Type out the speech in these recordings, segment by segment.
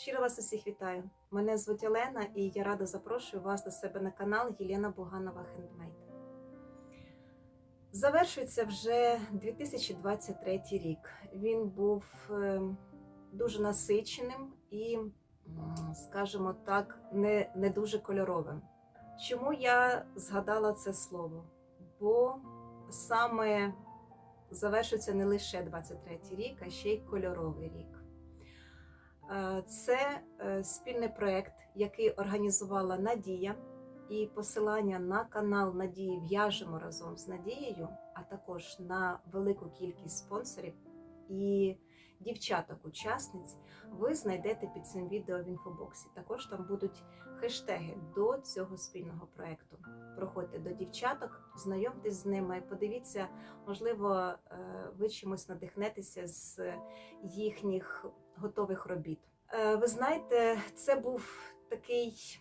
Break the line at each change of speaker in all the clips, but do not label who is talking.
Щиро вас усіх вітаю. Мене звуть Олена і я рада запрошую вас до себе на канал Єлена Буганова Хендмейд. Завершується вже 2023 рік. Він був е, дуже насиченим і, скажімо так, не, не дуже кольоровим. Чому я згадала це слово? Бо саме завершується не лише 23 рік, а ще й кольоровий рік. Е, Це е, спільний проєкт, який організувала Надія, і посилання на канал Надії в'яжемо разом з Надією, а також на велику кількість спонсорів. І дівчаток-учасниць ви знайдете під цим відео в інфобоксі. Також там будуть хештеги до цього спільного проєкту. Проходьте до дівчаток, знайомтесь з ними, подивіться, можливо, е, ви чимось надихнетеся з їхніх готових робіт. Е, Ви знаєте, це був такий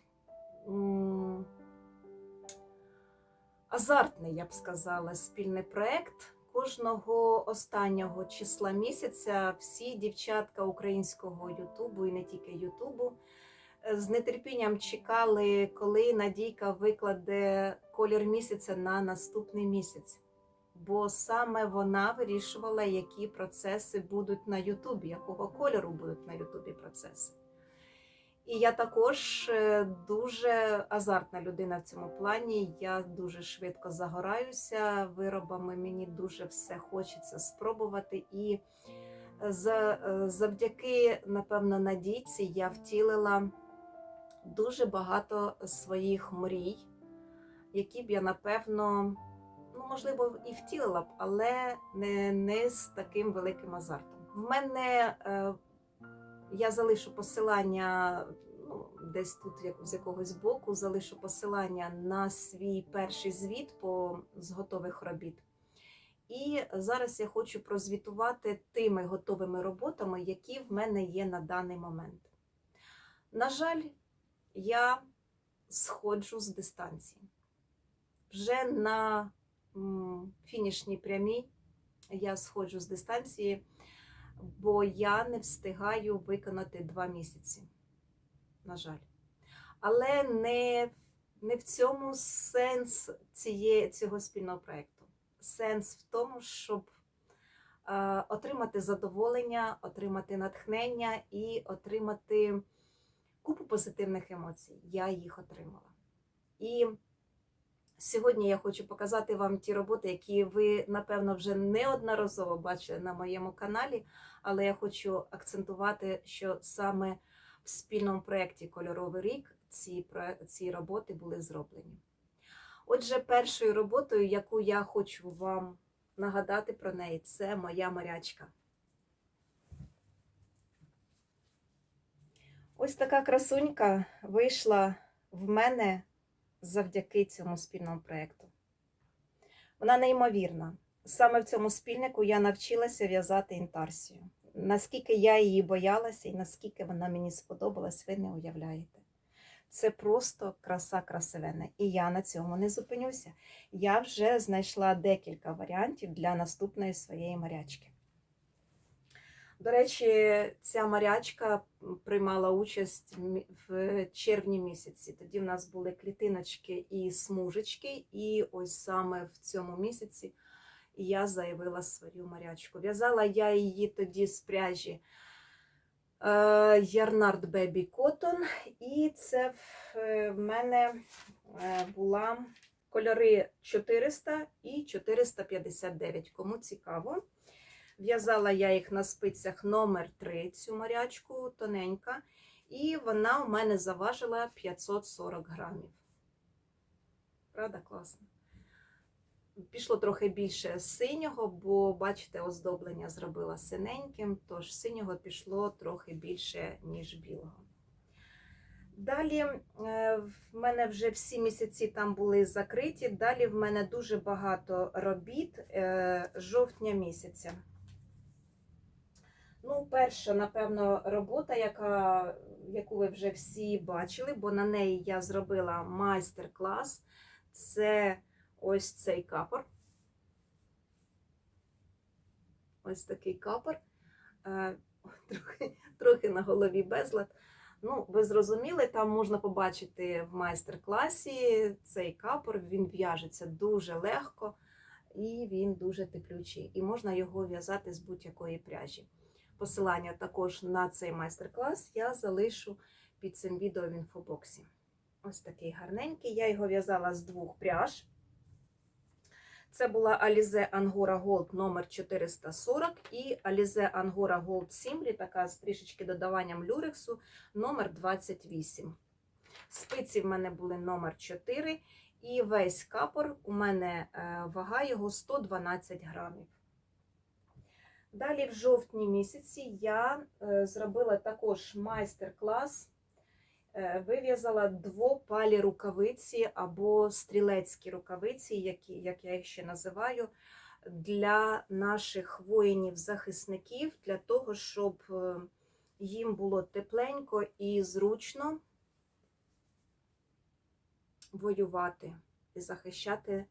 азартний, я б сказала, спільний проект. Кожного останнього числа місяця всі дівчатка українського Ютубу і не тільки Ютубу е, з нетерпінням чекали, коли Надійка викладе колір місяця на наступний місяць. Бо саме вона вирішувала, які процеси будуть на Ютубі, якого кольору будуть на Ютубі процеси. І я також е, дуже азартна людина в цьому плані. Я дуже швидко загораюся виробами. Мені дуже все хочеться спробувати. І за- е, завдяки, напевно, надійці я втілила дуже багато своїх мрій, які б я, напевно, ну, можливо, і втілила б, але не, не з таким великим азартом. В мене е, я залишу посилання ну, десь тут, як з якогось боку, залишу посилання на свій перший звіт по з готових робіт. І зараз я хочу прозвітувати тими готовими роботами, які в мене є на даний момент. На жаль, я сходжу з дистанції. Вже на фінішній прямій я сходжу з дистанції, бо я не встигаю виконати два місяці. На жаль. Але не, не в цьому сенс цієї, цього спільного проєкту. Сенс в тому, щоб е, отримати задоволення, отримати натхнення і отримати купу позитивних емоцій. Я їх отримала. І Сьогодні я хочу показати вам ті роботи, які ви, напевно, вже неодноразово бачили на моєму каналі, але я хочу акцентувати, що саме в спільному проєкті Кольоровий рік ці, ці роботи були зроблені. Отже, першою роботою, яку я хочу вам нагадати про неї, це моя морячка. Ось така красунька вийшла в мене завдяки цьому спільному проєкту. Вона неймовірна. Саме в цьому спільнику я навчилася в'язати інтарсію. Наскільки я її боялася і наскільки вона мені сподобалась, ви не уявляєте. Це просто краса красивенна. І я на цьому не зупинюся. Я вже знайшла декілька варіантів для наступної своєї морячки. До речі, ця морячка приймала участь в червні місяці. Тоді в нас були клітиночки і смужечки, і ось саме в цьому місяці я заявила свою морячку. В'язала я її тоді з пряжі е, Ярнард Baby Cotton, і це в, е, мене е, була кольори 400 і 459. Кому цікаво. В'язала я їх на спицях номер 3, цю морячку тоненька, і вона у мене заважила 540 грамів. Правда, класно? Пішло трохи більше синього, бо, бачите, оздоблення зробила синеньким, тож синього пішло трохи більше, ніж білого. Далі е, в мене вже всі місяці там були закриті. Далі в мене дуже багато робіт е, жовтня місяця. Ну, перша, напевно, робота, яка, яку ви вже всі бачили, бо на неї я зробила майстер-клас. Це ось цей капор. Ось такий капор. Е, трохи, трохи на голові безлад. Ну, ви зрозуміли, там можна побачити в майстер-класі цей капор, він в'яжеться дуже легко і він дуже теплючий. І можна його в'язати з будь-якої пряжі. Посилання також на цей майстер-клас я залишу під цим відео в інфобоксі. Ось такий гарненький. Я його в'язала з двох пряж. Це була Alize Angora Gold номер 440 і Alize Angora Gold Simply, така з трішечки додаванням люрексу, номер 28. Спиці в мене були номер 4 і весь капор у мене е, вага його 112 грамів. Далі в жовтні місяці я е, зробила також майстер-клас. Е, Вив'язала двопалі рукавиці або стрілецькі рукавиці, які, як я їх ще називаю, для наших воїнів-захисників, для того, щоб е, їм було тепленько і зручно воювати і захищати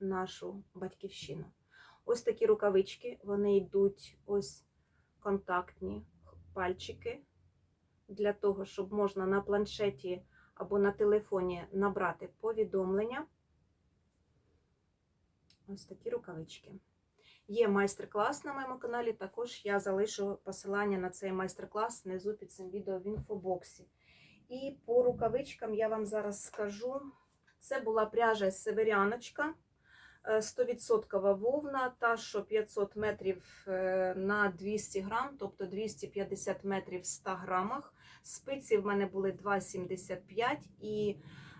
нашу батьківщину. Ось такі рукавички, вони йдуть ось контактні пальчики для того, щоб можна на планшеті або на телефоні набрати повідомлення. Ось такі рукавички. Є майстер-клас на моєму каналі, також я залишу посилання на цей майстер-клас внизу під цим відео в інфобоксі. І по рукавичкам я вам зараз скажу. Це була пряжа Северяночка. Е, 100% вовна, та що 500 метрів е, на 200 грам, тобто 250 метрів в 100 грамах. Спиці в мене були 2,75 і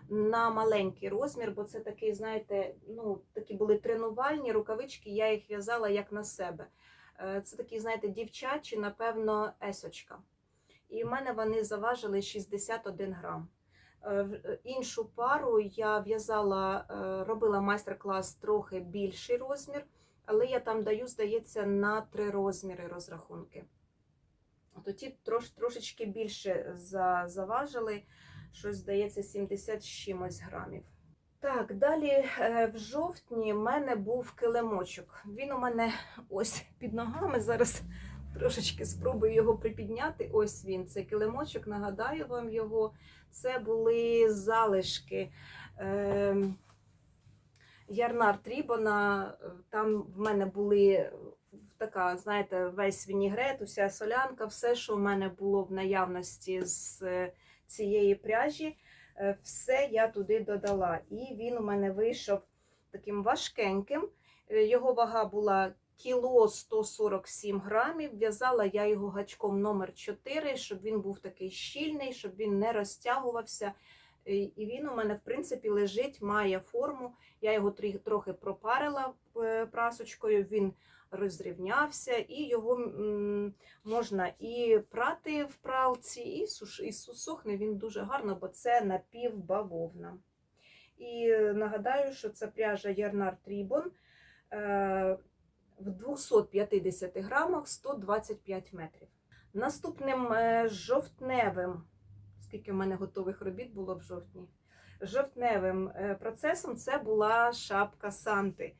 на маленький розмір, бо це такий, знаєте, ну, такі були тренувальні рукавички, я їх в'язала як на себе. Е, Це такі, знаєте, дівчачі, напевно, есочка. І в мене вони заважили 61 грам. Е, е, Іншу пару я в'язала, е, робила майстер-клас трохи більший розмір, але я там даю, здається, на три розміри розрахунки. Тоді трош, трошечки більше за, заважили, щось здається, 70 з чимось грамів. Так, далі в жовтні в мене був килимочок. Він у мене ось під ногами. Зараз трошечки спробую його припідняти. Ось він, цей килимочок, нагадаю вам його. Це були залишки. Е, Ярнар Трібона, там в мене були така, знаєте, весь вінігрет, уся солянка, все, що в мене було в наявності з е, цієї пряжі, е, все я туди додала. І він у мене вийшов таким важкеньким. Е, Його вага була кіло 147 грамів. В'язала я його гачком номер 4, щоб він був такий щільний, щоб він не розтягувався. Е, І він у мене, в принципі, лежить, має форму. Я його трохи пропарила е, прасочкою, він розрівнявся, і його можна і прати в пралці, і, суш, і су- він дуже гарно, бо це напівбавовна. І е, нагадаю, що це пряжа Ярнар Трібон в 250 грамах 125 метрів. Наступним е, жовтневим, скільки в мене готових робіт було в жовтні, жовтневим е, процесом це була шапка Санти.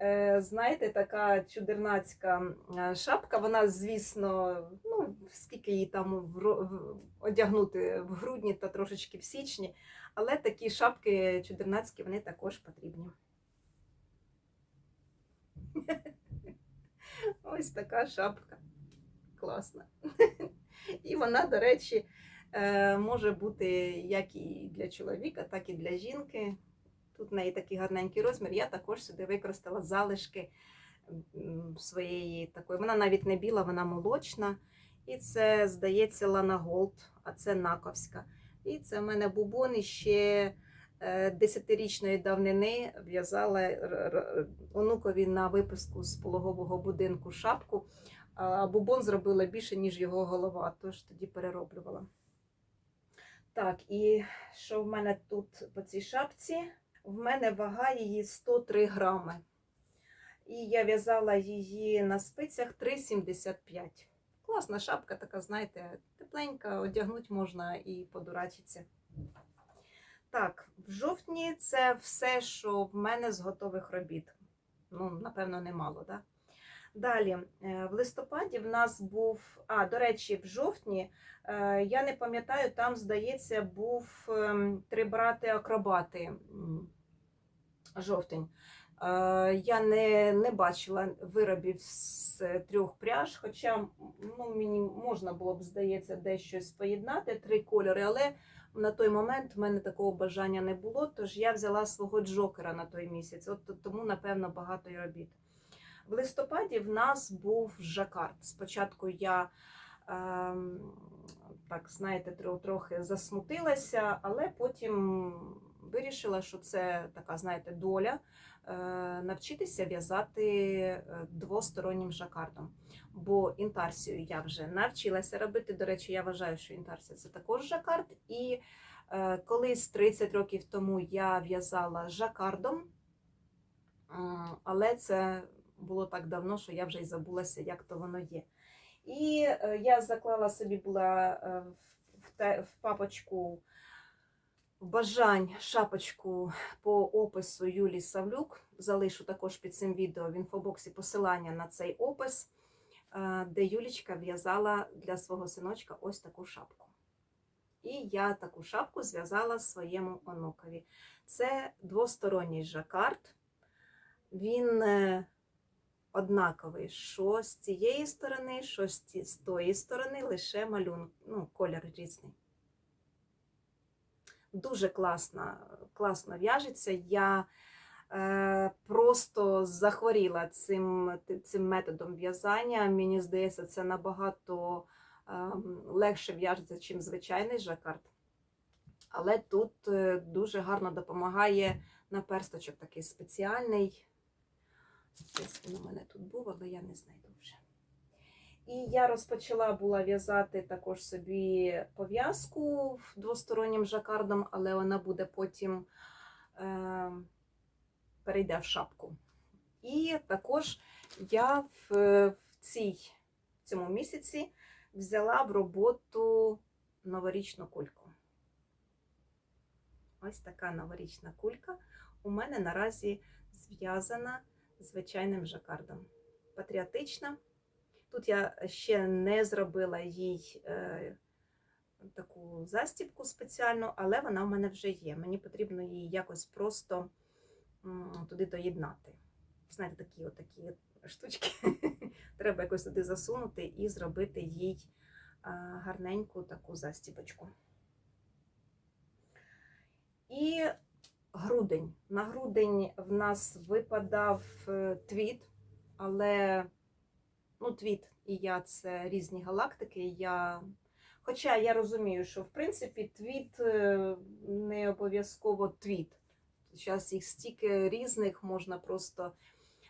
Е, Знаєте, така чудернацька шапка. Вона, звісно, ну, скільки її там одягнути в грудні та трошечки в січні, але такі шапки чудернацькі вони також потрібні. Ось така шапка. Класна. І вона, до речі, е, може бути як і для чоловіка, так і для жінки. Тут в неї такий гарненький розмір. Я також сюди використала залишки своєї такої. Вона навіть не біла, вона молочна. І це, здається, Лана Голд, а це Наковська. І це в мене бубон ще десятирічної давнини в'язала р- онукові на випуску з пологового будинку шапку. А бубон зробила більше, ніж його голова, тож тоді перероблювала. Так, і що в мене тут по цій шапці? В мене вага її 103 грами. І я в'язала її на спицях 3,75. Класна шапка, така, знаєте, тепленька, одягнути можна і подурачитися. Так, в жовтні це все, що в мене з готових робіт. Ну, напевно, немало, так? Да? Далі, е, в листопаді в нас був, а, до речі, в жовтні, е, я не пам'ятаю, там, здається, був ем, три брати-акробати. Жовтень. Е, Я не, не бачила виробів з трьох пряж, хоча ну, мені можна було б, здається, десь поєднати, три кольори, але на той момент в мене такого бажання не було, тож я взяла свого джокера на той місяць. От тому, напевно, багато й робіт. В листопаді в нас був жакард. Спочатку я ем, так, знаєте, трохи засмутилася, але потім вирішила, що це така, знаєте, доля е, навчитися в'язати е, двостороннім жакардом. Бо інтарсію я вже навчилася робити. До речі, я вважаю, що інтарсія це також жакард. І е, колись 30 років тому я в'язала жакардом, але це було так давно, що я вже й забулася, як то воно є. І я заклала собі була в папочку бажань шапочку по опису Юлії Савлюк. Залишу також під цим відео в інфобоксі посилання на цей опис, е, де Юлічка в'язала для свого синочка ось таку шапку. І я таку шапку зв'язала своєму онукові. Це двосторонній жакард. Він е, однаковий, що з цієї сторони, що з тої сторони, лише малюнок, ну, колір різний. Дуже класно, класно в'яжеться. Я е, просто захворіла цим, цим методом в'язання. Мені здається, це набагато ем, легше в'яжеться, чим звичайний жакард. Але тут е, дуже гарно допомагає наперсточок такий спеціальний. Десь він у мене тут був, але я не знайду вже. І я розпочала була в'язати також собі пов'язку двостороннім жакардом, але вона буде потім е, перейде в шапку. І також я в, в, цій, в цьому місяці взяла в роботу новорічну кульку. Ось така новорічна кулька у мене наразі зв'язана звичайним жакардом. Патріотична. Тут я ще не зробила їй е, таку застібку спеціальну, але вона в мене вже є. Мені потрібно її якось просто туди доєднати. Знаєте, такі отакі штучки. Треба якось туди засунути і зробити їй а, гарненьку таку застібочку. І грудень. На грудень в нас випадав е, твіт, але ну, твіт і я це різні галактики. Я... Хоча я розумію, що в принципі твіт е, не обов'язково твіт. Зараз їх стільки різних можна просто.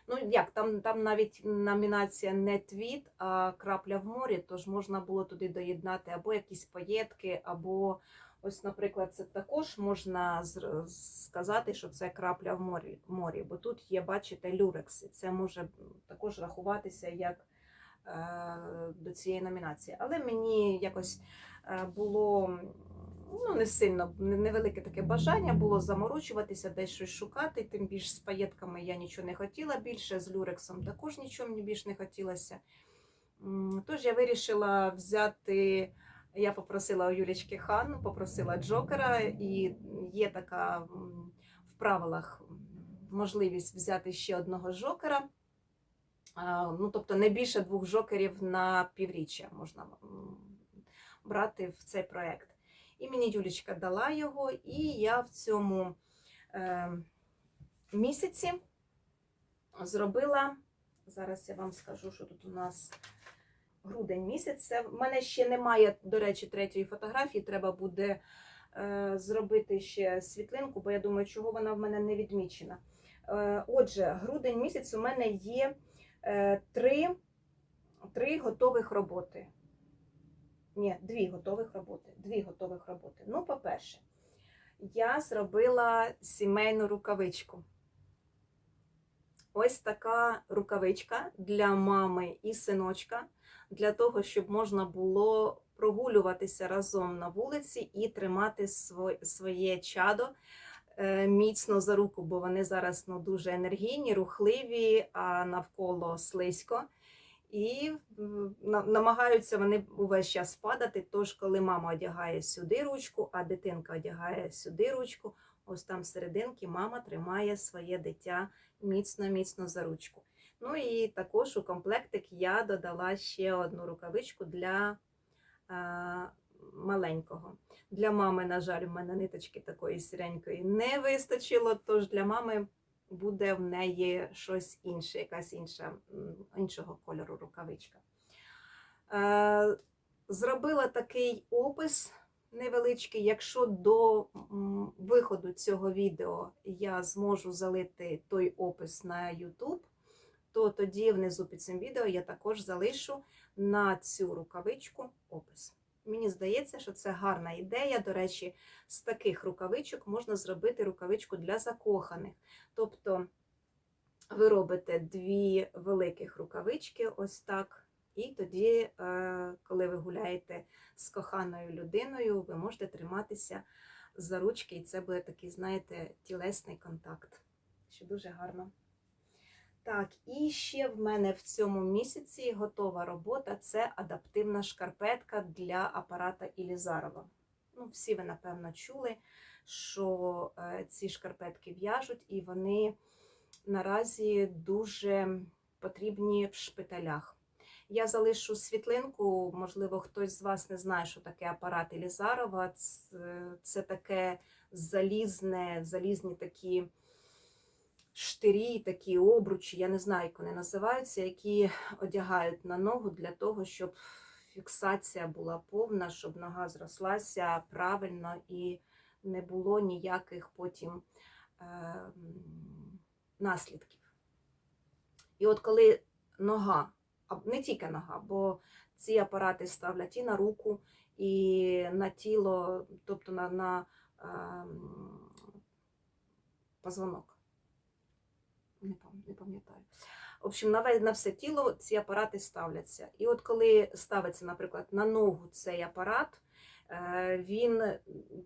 Ну, як, там, там навіть номінація не твіт, а крапля в морі, тож можна було туди доєднати або якісь поєдки, або ось, наприклад, це також можна сказати, що це крапля в морі, морі бо тут є, бачите, люрекс, і це може також рахуватися як до цієї номінації. Але мені якось е, було ну, не сильно невелике таке бажання було заморочуватися, десь щось шукати. Тим більш з паєтками я нічого не хотіла більше, з люрексом також нічого мені більш не хотілося. Тож я вирішила взяти. Я попросила у Юлічки Хан, попросила Джокера, і є така в правилах можливість взяти ще одного Джокера. Ну, тобто не більше двох жокерів на півріччя можна брати в цей проект. І мені Юлічка дала його, і я в цьому е, місяці зробила. Зараз я вам скажу, що тут у нас грудень місяць. В мене ще немає, до речі, третьої фотографії. Треба буде е, зробити ще світлинку, бо я думаю, чого вона в мене не відмічена. Е, отже, грудень місяць у мене є три, три готових роботи. Ні, дві готових роботи. Дві готових роботи. Ну, по-перше, я зробила сімейну рукавичку. Ось така рукавичка для мами і синочка, для того, щоб можна було прогулюватися разом на вулиці і тримати своє чадо е, міцно за руку, бо вони зараз ну, дуже енергійні, рухливі, а навколо слизько. І намагаються вони увесь час падати. Тож, коли мама одягає сюди ручку, а дитинка одягає сюди ручку, ось там серединки мама тримає своє дитя міцно-міцно за ручку. Ну і також у комплектик я додала ще одну рукавичку для е, маленького. Для мами, на жаль, в мене ниточки такої сіренької не вистачило, тож для мами буде в неї щось інше, якась інша, іншого кольору рукавичка. Е, зробила такий опис невеличкий. Якщо до виходу цього відео я зможу залити той опис на YouTube, то тоді внизу під цим відео я також залишу на цю рукавичку опис. Мені здається, що це гарна ідея. До речі, з таких рукавичок можна зробити рукавичку для закоханих. Тобто ви робите дві великих рукавички, ось так. І тоді, е, коли ви гуляєте з коханою людиною, ви можете триматися за ручки, і це буде такий, знаєте, тілесний контакт, що дуже гарно. Так, і ще в мене в цьому місяці готова робота це адаптивна шкарпетка для апарата Ілізарова. Ну, всі ви, напевно, чули, що е, ці шкарпетки в'яжуть, і вони наразі дуже потрібні в шпиталях. Я залишу світлинку, можливо, хтось з вас не знає, що таке апарат Елізарова. Це, це таке залізне, залізні такі штирі, такі обручі, я не знаю, як вони називаються, які одягають на ногу для того, щоб фіксація була повна, щоб нога зрослася правильно і не було ніяких потім е, наслідків. І от коли нога, не тільки нога, бо ці апарати ставлять і на руку, і на тіло, тобто на, на ем, позвонок. Не пам- не пам'ятаю. В общем, на, на все тіло ці апарати ставляться. І от коли ставиться, наприклад, на ногу цей апарат, е, він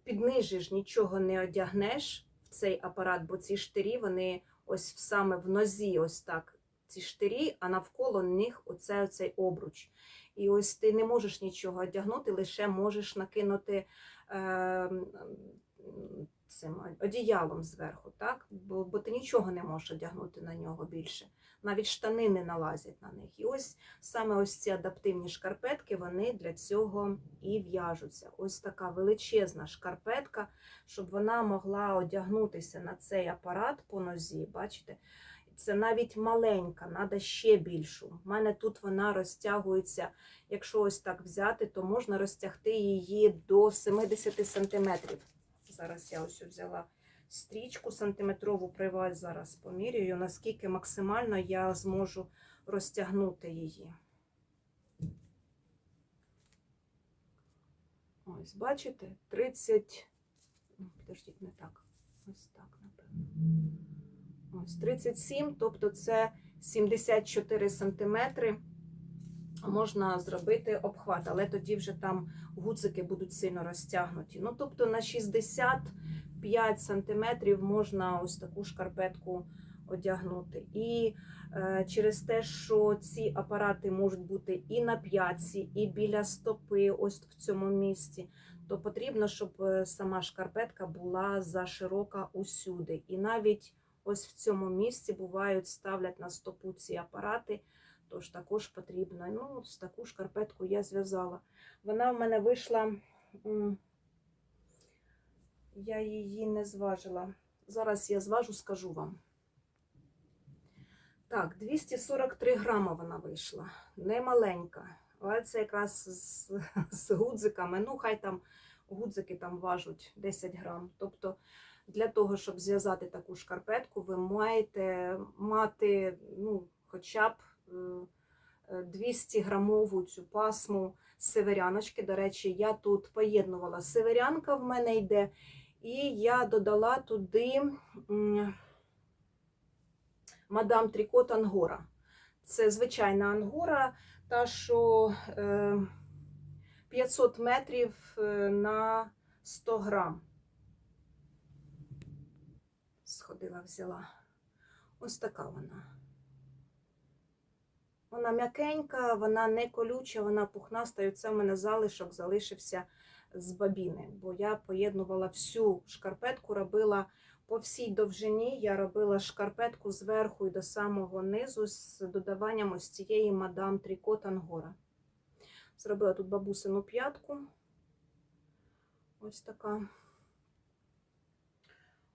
піднижиш, нічого не одягнеш в цей апарат, бо ці штирі, вони ось саме в нозі, ось так, ці штирі, а навколо них оце, оцей обруч. І ось ти не можеш нічого одягнути, лише можеш накинути е, цим одіялом зверху, так? Бо, бо ти нічого не можеш одягнути на нього більше. Навіть штани не налазять на них. І ось саме ось ці адаптивні шкарпетки, вони для цього і в'яжуться. Ось така величезна шкарпетка, щоб вона могла одягнутися на цей апарат по нозі. Бачите? Це навіть маленька, треба ще більшу. У мене тут вона розтягується, якщо ось так взяти, то можна розтягти її до 70 сантиметрів. Зараз я ось взяла стрічку сантиметрову приваль, зараз поміряю, наскільки максимально я зможу розтягнути її. Ось, бачите, 30. Ну, Підождіть, не так. Ось так, напевно. Ось 37, тобто це 74 сантиметри. Можна зробити обхват, але тоді вже там гудзики будуть сильно розтягнуті. Ну, тобто на 65 сантиметрів можна ось таку шкарпетку одягнути. І е, через те, що ці апарати можуть бути і на п'ятці, і біля стопи, ось в цьому місці, то потрібно, щоб е, сама шкарпетка була заширока усюди. І навіть ось в цьому місці бувають, ставлять на стопу ці апарати. Тож також потрібно. Ну, ось таку шкарпетку я зв'язала. Вона в мене вийшла, я її не зважила. Зараз я зважу, скажу вам. Так, 243 грама вона вийшла. Не маленька. Але це якраз з, з гудзиками. Ну, хай там гудзики там важуть 10 грам. Тобто для того, щоб зв'язати таку шкарпетку, ви маєте мати ну, хоча б 200 грамову цю пасму северяночки. До речі, я тут поєднувала северянка в мене йде, і я додала туди мадам Трікот Ангора. Це звичайна ангора, та що е, 500 метрів е, на 100 грам. сходила, взяла. Ось така вона. Вона м'якенька, вона не колюча, вона пухнаста. І це в мене залишок залишився з бабіни. Бо я поєднувала всю шкарпетку, робила по всій довжині. Я робила шкарпетку зверху і до самого низу з додаванням ось цієї мадам Трікот Ангора. Зробила тут бабусину п'ятку. Ось така.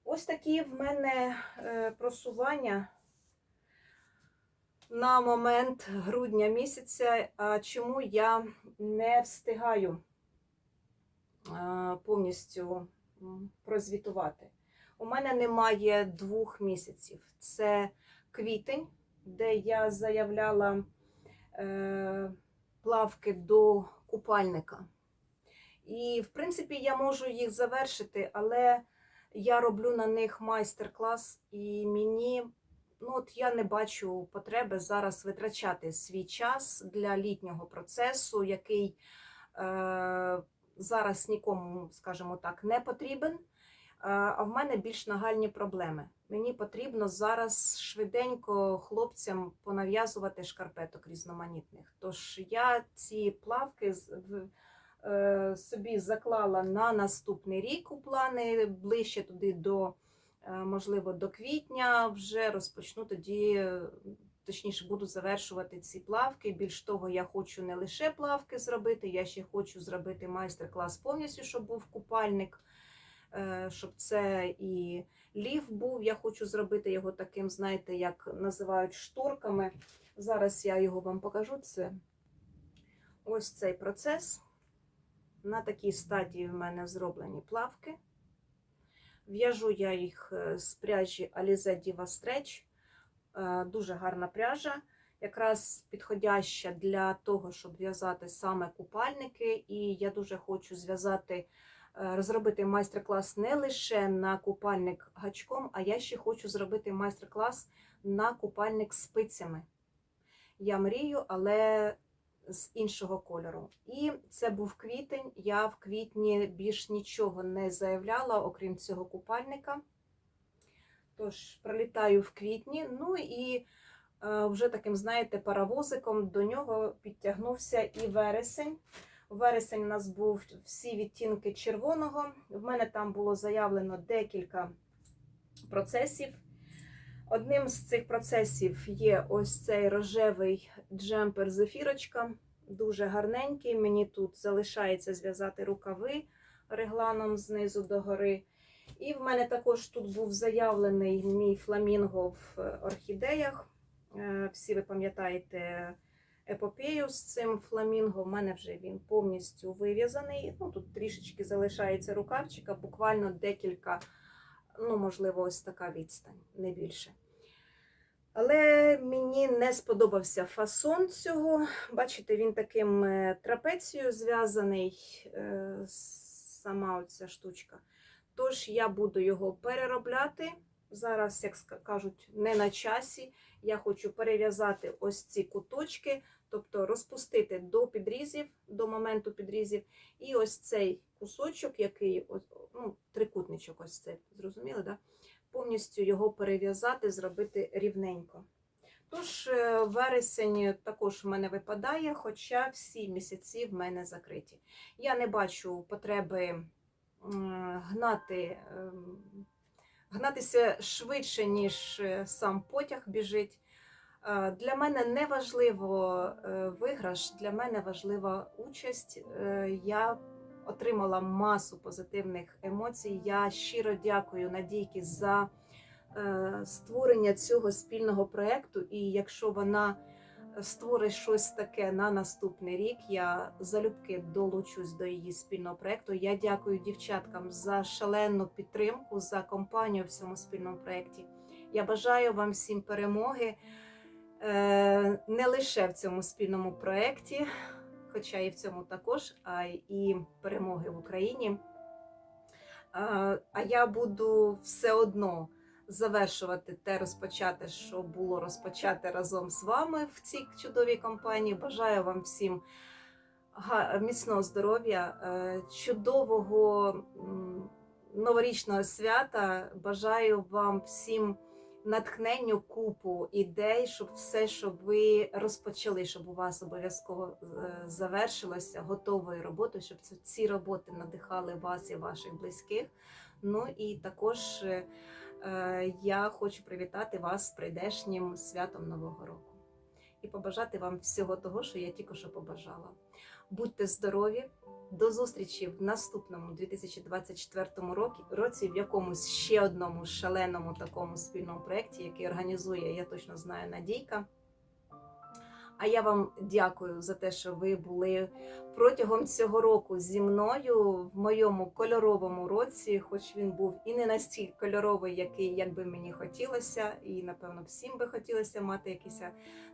Ось такі в мене е, просування на момент грудня місяця. Чому я не встигаю повністю прозвітувати? У мене немає двох місяців. Це квітень, де я заявляла е, плавки до купальника. І, в принципі, я можу їх завершити, але я роблю на них майстер-клас, і мені, ну от я не бачу потреби зараз витрачати свій час для літнього процесу, який е, зараз нікому, скажімо так, не потрібен. Е, А в мене більш нагальні проблеми. Мені потрібно зараз швиденько хлопцям понав'язувати шкарпеток різноманітних. Тож я ці плавки е, собі заклала на наступний рік у плани ближче туди до, можливо, до квітня. Вже розпочну тоді, е, точніше, буду завершувати ці плавки. Більш того, я хочу не лише плавки зробити, я ще хочу зробити майстер-клас повністю, щоб був купальник, е, щоб це і лів був. Я хочу зробити його таким, знаєте, як називають шторками. Зараз я його вам покажу. Це ось цей процес. На такій стадії в мене зроблені плавки. В'яжу я їх е, з пряжі Alize Diva Stretch. Е, Дуже гарна пряжа, якраз підходяща для того, щоб в'язати саме купальники. І я дуже хочу зв'язати, е, розробити майстер-клас не лише на купальник гачком, а я ще хочу зробити майстер-клас на купальник спицями. Я мрію, але з іншого кольору. І це був квітень. Я в квітні більш нічого не заявляла, окрім цього купальника. Тож, прилітаю в квітні. Ну і е, вже таким, знаєте, паровозиком до нього підтягнувся і вересень. Вересень у нас був всі відтінки червоного. В мене там було заявлено декілька процесів. Одним з цих процесів є ось цей рожевий джемпер зефірочка. Дуже гарненький. Мені тут залишається зв'язати рукави регланом знизу до гори. І в мене також тут був заявлений мій фламінго в орхідеях. Е, Всі ви пам'ятаєте епопею з цим фламінго. В мене вже він повністю вив'язаний. Ну, тут трішечки залишається рукавчика, буквально декілька, ну, можливо, ось така відстань, не більше. Але мені не сподобався фасон цього. Бачите, він таким е, трапецією зв'язаний, е, сама оця штучка. Тож я буду його переробляти. Зараз, як кажуть, не на часі. Я хочу перев'язати ось ці куточки, тобто розпустити до підрізів, до моменту підрізів. І ось цей кусочок, який ну, трикутничок, ось цей, зрозуміли, да? повністю його перев'язати, зробити рівненько. Тож, е, вересень також в мене випадає, хоча всі місяці в мене закриті. Я не бачу потреби гнати, ем, гнатися швидше, ніж е, сам потяг біжить. Е, Для мене не важливо е, виграш, для мене важлива участь. Е, Я отримала масу позитивних емоцій. Я щиро дякую Надійки за створення цього спільного проєкту. І якщо вона створить щось таке на наступний рік, я залюбки долучусь до її спільного проєкту. Я дякую дівчаткам за шалену підтримку, за компанію в цьому спільному проєкті. Я бажаю вам всім перемоги не лише в цьому спільному проєкті, хоча і в цьому також, а і перемоги в Україні. А а я буду все одно завершувати те розпочати, що було розпочати разом з вами в цій чудовій компанії. Бажаю вам всім міцного здоров'я, е, чудового новорічного свята. Бажаю вам всім натхненню, купу ідей, щоб все, що ви розпочали, щоб у вас обов'язково е, завершилося готовою роботою, щоб ці- роботи надихали вас і ваших близьких. Ну і також е, е, я хочу привітати вас з прийдешнім святом Нового року і побажати вам всього того, що я тільки що побажала. Будьте здорові! До зустрічі в наступному 2024 році, в якомусь ще одному шаленому такому спільному проєкті, який організує, я точно знаю, Надійка. А я вам дякую за те, що ви були протягом цього року зі мною в моєму кольоровому році, хоч він був і не настільки кольоровий, який як би мені хотілося, і напевно всім би хотілося мати якийсь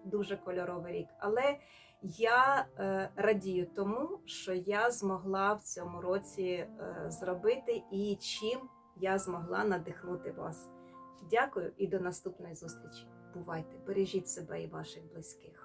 дуже кольоровий рік. Але я е, радію тому, що я змогла в цьому році е, зробити і чим я змогла надихнути вас. Дякую і до наступної зустрічі. Бувайте, бережіть себе і ваших близьких.